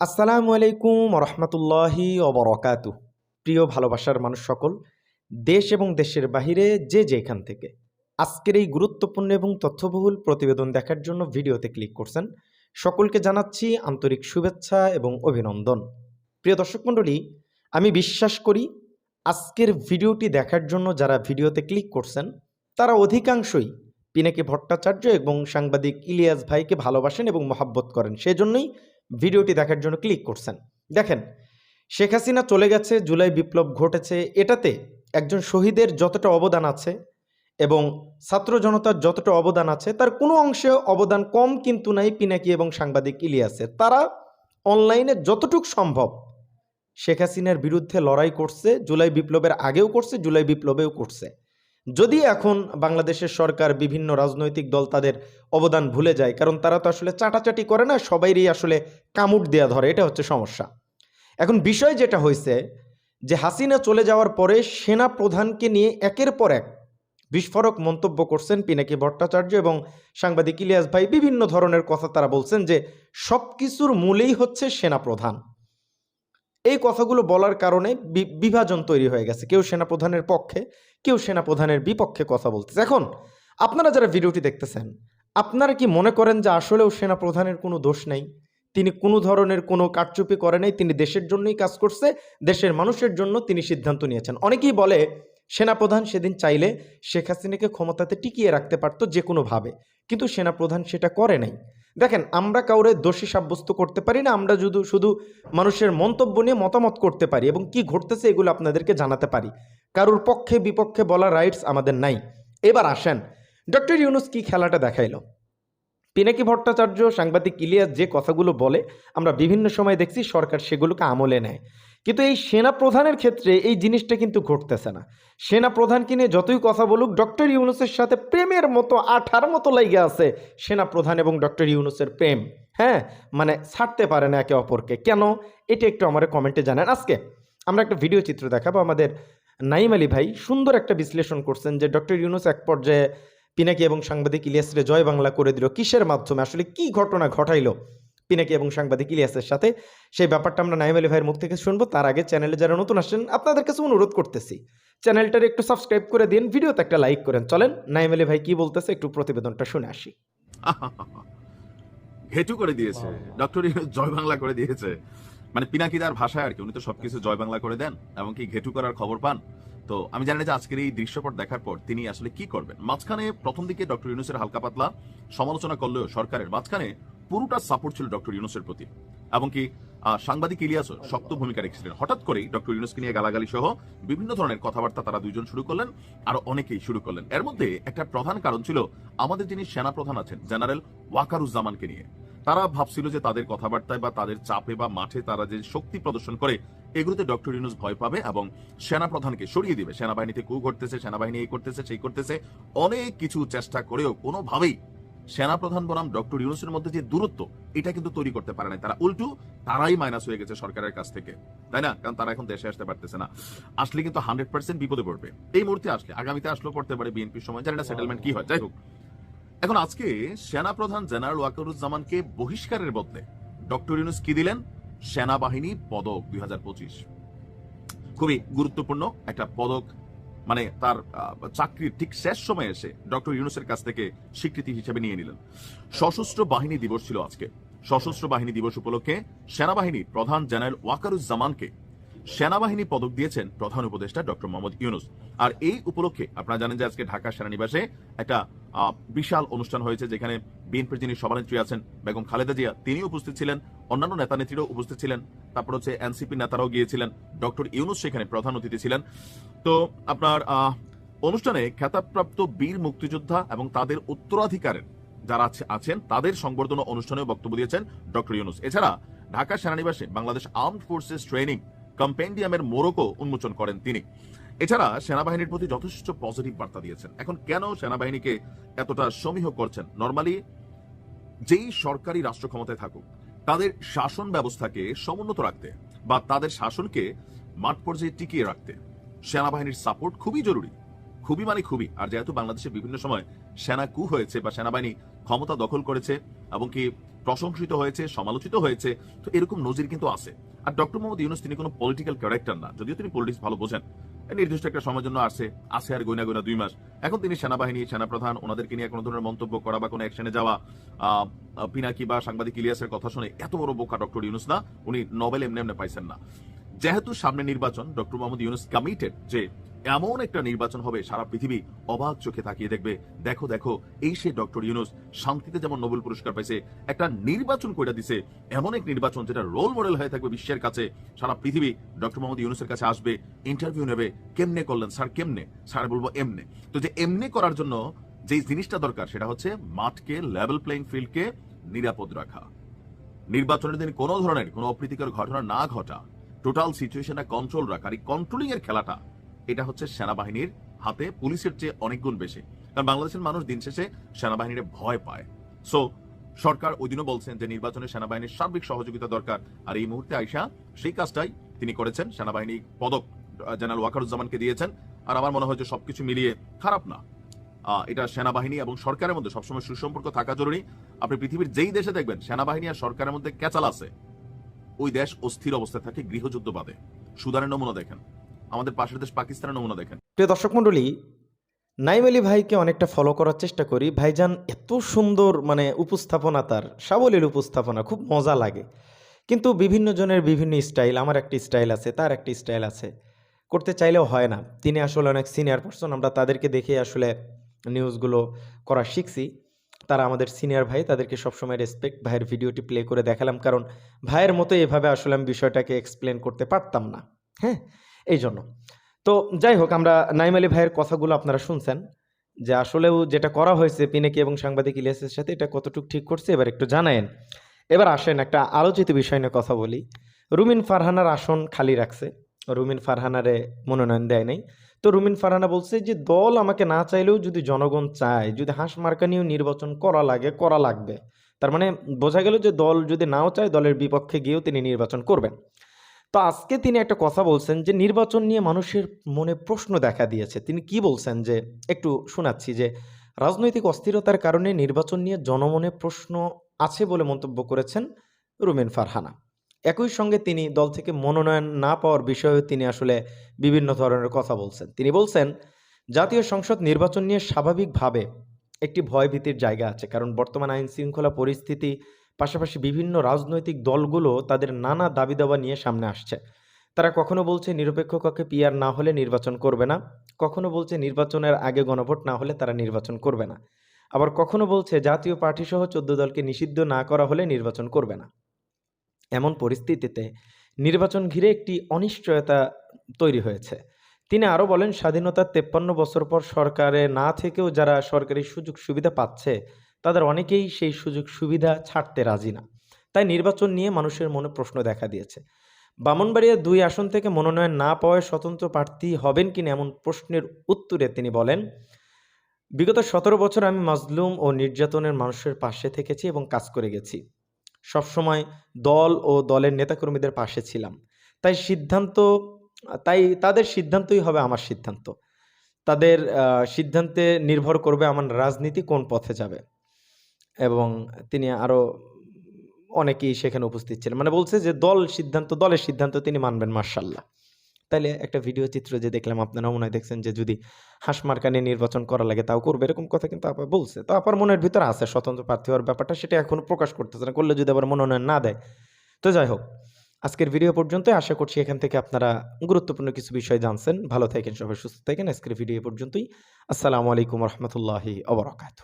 আসসালামু আলাইকুম রহমতুল্লাহি অবরকাত প্রিয় ভালোবাসার মানুষ সকল, দেশ এবং দেশের বাহিরে যে যেখান থেকে আজকের এই গুরুত্বপূর্ণ এবং তথ্যবহুল প্রতিবেদন দেখার জন্য ভিডিওতে ক্লিক করছেন, সকলকে জানাচ্ছি আন্তরিক শুভেচ্ছা এবং অভিনন্দন। প্রিয় দর্শক মণ্ডলী, আমি বিশ্বাস করি আজকের ভিডিওটি দেখার জন্য যারা ভিডিওতে ক্লিক করছেন, তারা অধিকাংশই পিনাকি ভট্টাচার্য এবং সাংবাদিক ইলিয়াস ভাইকে ভালোবাসেন এবং মহাব্বত করেন। সেজন্যই ভিডিওটি দেখার জন্য ক্লিক করছেন। দেখেন, শেখ হাসিনা চলে গেছে, জুলাই বিপ্লব ঘটেছে, এটাতে একজন শহীদের যতটা অবদান আছে এবং ছাত্র জনতার যতটা অবদান আছে, তার কোনো অংশে অবদান কম কিন্তু নাই পিনাকি এবং সাংবাদিক ইলিয়াসের। তারা অনলাইনে যতটুক সম্ভব শেখ হাসিনার বিরুদ্ধে লড়াই করছে, জুলাই বিপ্লবের আগেও করছে, জুলাই বিপ্লবেও করছে। যদি এখন বাংলাদেশের সরকার বিভিন্ন রাজনৈতিক দল তাদের অবদান ভুলে যায়, কারণ তারা তো আসলে চাটাচাটি করে না, সবাইরই আসলে কামুট দেয়া ধরে, এটা হচ্ছে সমস্যা। এখন বিষয় যেটা হয়েছে, যে হাসিনা চলে যাওয়ার পরে সেনা প্রধানকে নিয়ে একের পর এক বিস্ফোরক মন্তব্য করছেন পিনাকি ভট্টাচার্য এবং সাংবাদিক ইলিয়াস ভাই, বিভিন্ন ধরনের কথা তারা বলছেন যে সব কিছুর মূলেই হচ্ছে সেনা প্রধান। এই কথাগুলো বলার কারণে বিভাজন তৈরি হয়ে গেছে। কেউ সেনাপ্রধানের পক্ষে, কেউ সেনাপ্রধানের বিপক্ষে কথা বলতেছে। এখন, আপনারা যারা ভিডিওটি দেখতেছেন, আপনারা কি মনে করেন যে আসলেও সেনাপ্রধানের কোনো দোষ নেই? তিনি কোনো ধরনের কোনো কারচুপি করে নাই, তিনি দেশের জন্যই কাজ করছে, দেশের মানুষের জন্য তিনি সিদ্ধান্ত নিয়েছেন। অনেকেই বলে, সেনাপ্রধান সেদিন চাইলে শেখ হাসিনাকে ক্ষমতাতে টিকিয়ে রাখতে পারতো যে কোনোভাবে। কিন্তু সেনাপ্রধান সেটা করে নাই। দেখেন, আমরা কাউরে দোষী সাব্যস্ত করতে পারি না, আমরা শুধু শুধু মানুষের মন্তব্য নিয়ে মতামত করতে পারি এবং কি ঘটতেছে এগুলো আপনাদেরকে জানাতে পারি। কারোর পক্ষে, বিপক্ষে বলা রাইটস আমাদের নাই। এবার আসেন, ডক্টর ইউনুস কি খেলাটা দেখাইলো? পিনাকি ভট্টাচার্য, সাংবাদিক ইলিয়াস যে কথাগুলো বলে, আমরা বিভিন্ন সময় দেখছি সরকার সেগুলোকে আমলে নেয়। কিন্তু এই সেনা প্রধানের ক্ষেত্রে এই জিনিসটা কিন্তু ঘটতেছে না। সেনা প্রধানকে নিয়ে যতই কথা বলুক, ডক্টর ইউনুসের সাথে প্রেমের মতো, আঠার মতো লাইগে আছে সেনা প্রধান এবং ডক্টর ইউনুসের প্রেম। হ্যাঁ? মানে ছাড়তে পারে না একে অপরকে। কেন? এটা একটু আমার কমেন্টে জানান। আজকে আমরা একটা ভিডিও চিত্র দেখাবো আমাদের নাইম আলী ভাই সুন্দর একটা বিশ্লেষণ করছেন যে ডক্টর ইউনুস এক পর্যায়ে পিনাকি এবং সাংবাদিক ইলিয়াসরে জয় বাংলা করে দিল। কিসের মাধ্যমে? আসলে কি ঘটনা ঘটাইলো? পিনাকি এবং সাংবাদিক ইলিয়াসের সাথে। সেই ব্যাপারটা আমরা নাইম আলী ভাইয়ের মুখ থেকে শুনব। তার আগে চ্যানেলে যারা নতুন আসছেন আপনাদের কাছে অনুরোধ করতেছি চ্যানেলটার একটু সাবস্ক্রাইব করে দিন ভিডিওতে একটা লাইক করেন। চলেন নাইম আলী ভাই কি বলতেছে একটু প্রতিবেদনটা শুনে আসি। ঘেটু করে দিয়েছে। ডক্টর জয় বাংলা করে দিয়েছে। মানে পিনাকিদার ভাষায় আর কি উনি তো সবকিছু জয় বাংলা করে দেন এবং কি ঘেটু করার খবর পান। তো আমি জানি যে আজকের এই দৃশ্যপট দেখার পর তিনি আসলে কি করবেন। মাঝখানে প্রথম দিকে ডক্টর ইউনুসের হালকা পাতলা সমালোচনা করলেও সরকারের মাঝখানে পুরোটা সাপোর্ট ছিল ডক্টর ইউনুসের প্রতি। এবং কি সাংবাদিক ইলিয়াসও শক্ত ভূমিকা রেখেছিলেন। হঠাৎ করেই ডক্টর ইউনুসকে নিয়ে গালাগালি সহ বিভিন্ন ধরনের কথাবার্তা তারা দুইজন শুরু করলেন, আর অনেকেই শুরু করলেন। এর মধ্যে একটা প্রধান কারণ ছিল আমাদের যিনি সেনা প্রধান আছেন, জেনারেল ওয়াকারুজ্জামানকে নিয়ে। তারা ভাবছিল যে তাদের কথাবার্তায় বা তাদের চাপে বা মাঠে তারা যে শক্তি প্রদর্শন করে, এগুলোতে ডক্টর ইউনুস ভয় পাবে এবং সেনা প্রধানকে সরিয়ে দিবে। সেনাবাহিনীতে কু ঘটতেছে, সেনাবাহিনী এই করতেছে, সেই করতেছে, অনেক কিছু চেষ্টা করেও কোনোভাবেই সেনাপ্রধান বনাম ডক্টর ইউনুসের মধ্যে যে দূরত্ব, এটা কিন্তু তৈরি করতে পারে নাই। তারা উল্টু, তারাই মাইনাস হয়ে গেছে সরকারের কাছ থেকে। তাই না? কারণ তারা এখন দেশে আসতে পারতেছে না। আসলে কিন্তু হান্ড্রেড পার্সেন্ট বিপদে পড়বে। এই মুহূর্তে আসলে, আগামীতে আসলেও পড়তে পারে বিএনপির সময়। জানি না সেটেলমেন্ট কি হয়। যাই হোক। এখন আজকে সেনাপ্রধান জেনারেল ওয়াকারুজ্জামানকে বহিষ্কারের বদলে ডক্টর ইউনুস কি দিলেন? সেনাবাহিনী পদক দুই হাজার পঁচিশ। খুবই গুরুত্বপূর্ণ একটা পদক মানে তার চাকরির ঠিক শেষ সময়ে এসে ডক্টর ইউনুসের কাছ থেকে স্বীকৃতি হিসেবে নিয়ে নিলেন। সশস্ত্র বাহিনী দিবস ছিল আজকে। সশস্ত্র বাহিনী দিবস উপলক্ষে সেনাবাহিনীর প্রধান জেনারেল ওয়াকারুজ্জামানকে সেনাবাহিনী পদক দিয়েছেন প্রধান উপদেষ্টা ডক্টর মোহাম্মদ ইউনুস। আর এই উপলক্ষে আপনারা জানেন যে আজকে ঢাকা সেনানিবাসে একটা বিশাল অনুষ্ঠান হয়েছে যেখানে বিএনপির যিনি সভানেত্রী আছেন, বেগম খালেদা জিয়া তিনি উপস্থিত ছিলেন। অন্যান্য নেতা নেত্রীরাও উপস্থিত ছিলেন। তারপর হচ্ছে এনসিপি নেতারাও গিয়েছিলেন। ডক্টর ইউনুস সেখানে প্রধান অতিথি ছিলেন। তো আপনার অনুষ্ঠানে খেতাবপ্রাপ্ত বীর মুক্তিযোদ্ধা এবং তাদের উত্তরাধিকারের যারা আছেন, তাদের সংবর্ধনা অনুষ্ঠানে বক্তব্য দিয়েছেন ডক্টর ইউনুস। এছাড়া ঢাকা সেনানিবাসে বাংলাদেশ আর্মড ফোর্সেস ট্রেনিং কম্পেন্ডিয়ামের মোড়কও উন্মোচন করেন তিনি। এছাড়া সেনাবাহিনীর প্রতি যথেষ্ট পজিটিভ বার্তা দিয়েছেন। এখন কেন সেনাবাহিনীকে এতটা সমীহ করছেন? নর্মালি যেই সরকারি রাষ্ট্র ক্ষমতায় থাকুক, তাদের শাসন ব্যবস্থাকে সমুন্নত রাখতে বা তাদের শাসনকে মাঠ পর্যায়ে টিকিয়ে রাখতে সেনাবাহিনীর সাপোর্ট খুবই জরুরি। খুবই মানে খুবই। আর যেহেতু বাংলাদেশে বিভিন্ন সময় সেনা কু হয়েছে বা সেনাবাহিনী ক্ষমতা দখল করেছে এবং কি প্রশংসিত হয়েছে, সমালোচিত হয়েছে, তো এরকম নজির কিন্তু আছে। আর ডক্টর মোহাম্মদ ইউনুস তিনি কোনো পলিটিক্যাল ক্যারেক্টার না। যদিও তিনি পলিটিক্স ভালো বোঝেন নির্দিষ্ট একটা সময়ের জন্য আসে আসে আর গোনা গোনা দুই মাস। এখন তিনি সেনাবাহিনী, সেনাপ্রধান, ওনাদেরকে নিয়ে কোনো ধরনের মন্তব্য করা বা কোনো অ্যাকশনে যাওয়া পিনাকি বা সাংবাদিক ইলিয়াসের কথা শুনে এত বড় বোকা ডক্টর ইউনুস না, উনি নোবেল এমনি এমনি পাইছেন না। যেহেতু সামনে নির্বাচন, ডক্টর মোহাম্মদ ইউনুস কমিটেড যে এমন একটা নির্বাচন হবে, সারা পৃথিবী অবাক চোখে তাকিয়ে দেখবে। দেখো দেখো, এই সে ডক্টর ইউনুস শান্তিতে যেমন নোবেল পুরস্কার পাইছে, একটা নির্বাচন কইরা দিছে। এমন এক নির্বাচন যেটা রোল মডেল হয়ে থাকবে বিশ্বের কাছে। সারা পৃথিবী ডক্টর মোহাম্মদ ইউনুসের কাছে আসবে ইন্টারভিউ নেবে। কেমনে করলেন স্যার? কেমনে? স্যার বলব এমনে। তো যে এমনে করার জন্য যে জিনিসটা দরকার, সেটা হচ্ছে মাঠকে লেভেল প্লেইং ফিল্ডকে নিরাপদ রাখা। নির্বাচনের দিন কোনো ধরনের কোনো অপ্রীতিকর ঘটনা না ঘটা। টোটাল সিচুয়েশনটা কন্ট্রোল রাখা আর এই কন্ট্রোলিং এর খেলাটা এটা হচ্ছে সেনাবাহিনীর হাতে পুলিশের চেয়ে অনেক গুণ বেশি। কারণ বাংলাদেশের মানুষ দিন শেষে সেনাবাহিনীর ভয় পায়। সো সরকার ওই দিনও বলছেন যে নির্বাচনে সেনাবাহিনীর সার্বিক সহযোগিতা দরকার। আর এই মুহূর্তে আইসা সেই কাজটাই তিনি করেছেন। সেনাবাহিনী পদক জেনারেল ওয়াকারুজ্জামানকে দিয়েছেন। আর আমার মনে হয় যে সবকিছু মিলিয়ে খারাপ না। এটা সেনাবাহিনী এবং সরকারের মধ্যে সবসময় সুসম্পর্ক থাকা জরুরি। আপনি পৃথিবীর যেই দেশে দেখবেন, সেনাবাহিনী আর সরকারের মধ্যে ক্যাচাল আছে। ওই দেশ অস্থির অবস্থায় থাকে, গৃহযুদ্ধ বাদে। সুদানের নমুনা দেখেন। আমাদের পাশের দেশ পাকিস্তানের নমুনা দেখেন। প্রিয় দর্শক মণ্ডলী, নাইম আলী ভাইকে অনেকটা ফলো করার চেষ্টা করি। ভাইজান এত সুন্দর মানে উপস্থাপনা তার, সাবলীল উপস্থাপনা, খুব মজা লাগে। কিন্তু বিভিন্ন জনের বিভিন্ন স্টাইল আমার একটি স্টাইল আছে, তার একটি স্টাইল আছে। করতে চাইলেও হয় না। তিনি আসলে অনেক সিনিয়র পার্সন আমরা তাদেরকে দেখে আসলে নিউজগুলো করা শিখছি। তারা আমাদের সিনিয়র ভাই, তাদেরকে সবসময় রেসপেক্ট ভাইয়ের ভিডিওটি প্লে করে দেখালাম। কারণ ভাইয়ের মতো এভাবে আসলে আমি বিষয়টাকে এক্সপ্লেন করতে পারতাম না। হ্যাঁ? এই জন্য তো যাই হোক, আমরা নাইম আলী ভাইয়ের কথাগুলো আপনারা শুনছেন, যে আসলেও যেটা করা হয়েছে পিনেকি এবং সাংবাদিক ইলিয়াসের সাথে, এটা কতটুকু ঠিক করছে, এবার একটু জানায়েন। এবার আসেন একটা আলোচিত বিষয় নিয়ে কথা বলি। রুমিন ফারহানার আসন খালি রাখছে। রুমিন ফারহানারে মনোনয়ন দেয় নাই। তো রুমিন ফারহানা বলছে যে, দল আমাকে না চাইলেও যদি জনগণ চায়, যদি হাঁস মার্কা নিয়েও নির্বাচন করা লাগে, করা লাগবে। তার মানে বোঝা গেল যে দল যদি নাও চায়, দলের বিপক্ষে গিয়েও তিনি নির্বাচন করবেন। তো আজকে তিনি একটা কথা বলছেন যে, নির্বাচন নিয়ে মানুষের মনে প্রশ্ন দেখা দিয়েছে। তিনি কি বলছেন যে, একটু শোনাচ্ছি যে, রাজনৈতিক অস্থিরতার কারণে নির্বাচন নিয়ে জনমনে প্রশ্ন আছে বলে মন্তব্য করেছেন রুমেন ফারহানা। একই সঙ্গে তিনি দল থেকে মনোনয়ন না পাওয়ার বিষয়েও তিনি আসলে বিভিন্ন ধরনের কথা বলছেন। তিনি বলছেন, জাতীয় সংসদ নির্বাচন নিয়ে স্বাভাবিকভাবে একটি ভয়ভীতির জায়গা আছে, কারণ বর্তমান আইন শৃঙ্খলা পরিস্থিতি পাশাপাশি বিভিন্ন রাজনৈতিক দলগুলো তাদের নানা দাবি দাবা নিয়ে সামনে আসছে। তারা কখনো বলছে নিরপেক্ষ কক্ষে পিয়ার না হলে নির্বাচন করবে না, কখনো বলছে নির্বাচনের আগে গণভোট না হলে তারা নির্বাচন করবে না। আবার কখনো বলছে জাতীয় পার্টি সহ চোদ্দ দলকে নিষিদ্ধ না করা হলে নির্বাচন করবে না। এমন পরিস্থিতিতে নির্বাচন ঘিরে একটি অনিশ্চয়তা তৈরি হয়েছে। তিনি আরও বলেন, স্বাধীনতার তেপ্পান্ন বছর পর সরকারে না থেকেও যারা সরকারি সুযোগ সুবিধা পাচ্ছে তাদের অনেকেই সেই সুযোগ সুবিধা ছাড়তে রাজি না। তাই নির্বাচন নিয়ে মানুষের মনে প্রশ্ন দেখা দিয়েছে। বামনবাড়িয়া দুই আসন থেকে মনোনয়ন না পাওয়ায় স্বতন্ত্র প্রার্থী হবেন কিনা এমন প্রশ্নের উত্তরে তিনি বলেন, বিগত সতেরো বছর আমি মাজলুম ও নির্যাতনের মানুষের পাশে থেকেছি এবং কাজ করে গেছি। সবসময় দল ও দলের নেতাকর্মীদের পাশে ছিলাম। তাই সিদ্ধান্ত, তাই তাদের সিদ্ধান্তই হবে আমার সিদ্ধান্ত। তাদের সিদ্ধান্তে নির্ভর করবে আমার রাজনীতি কোন পথে যাবে। এবং তিনি আরও অনেকেই সেখানে উপস্থিত ছিলেন। মানে বলছে যে দল সিদ্ধান্ত, দলের সিদ্ধান্ত তিনি মানবেন মার্শাল্লাহ তাইলে একটা ভিডিও চিত্র যে দেখলাম আপনারা মনে হয় দেখছেন যে যদি হাঁস মার্কা নিয়ে নির্বাচন করা লাগে তাও করবে, এরকম কথা কিন্তু আপা বলছে। তো আপার মনের ভিতরে আছে স্বতন্ত্র প্রার্থী হওয়ার ব্যাপারটা, সেটা এখনও প্রকাশ করতেছে না, করলে যদি আবার মনোনয়ন না দেয়। তো যাই হোক, আজকের ভিডিও পর্যন্ত আশা করছি এখান থেকে আপনারা গুরুত্বপূর্ণ কিছু বিষয় জানছেন। ভালো থাকেন সবাই, সুস্থ থাকেন। আজকের ভিডিও পর্যন্তই। আসসালামু আলাইকুম রহমতুল্লাহি অবরাকাতু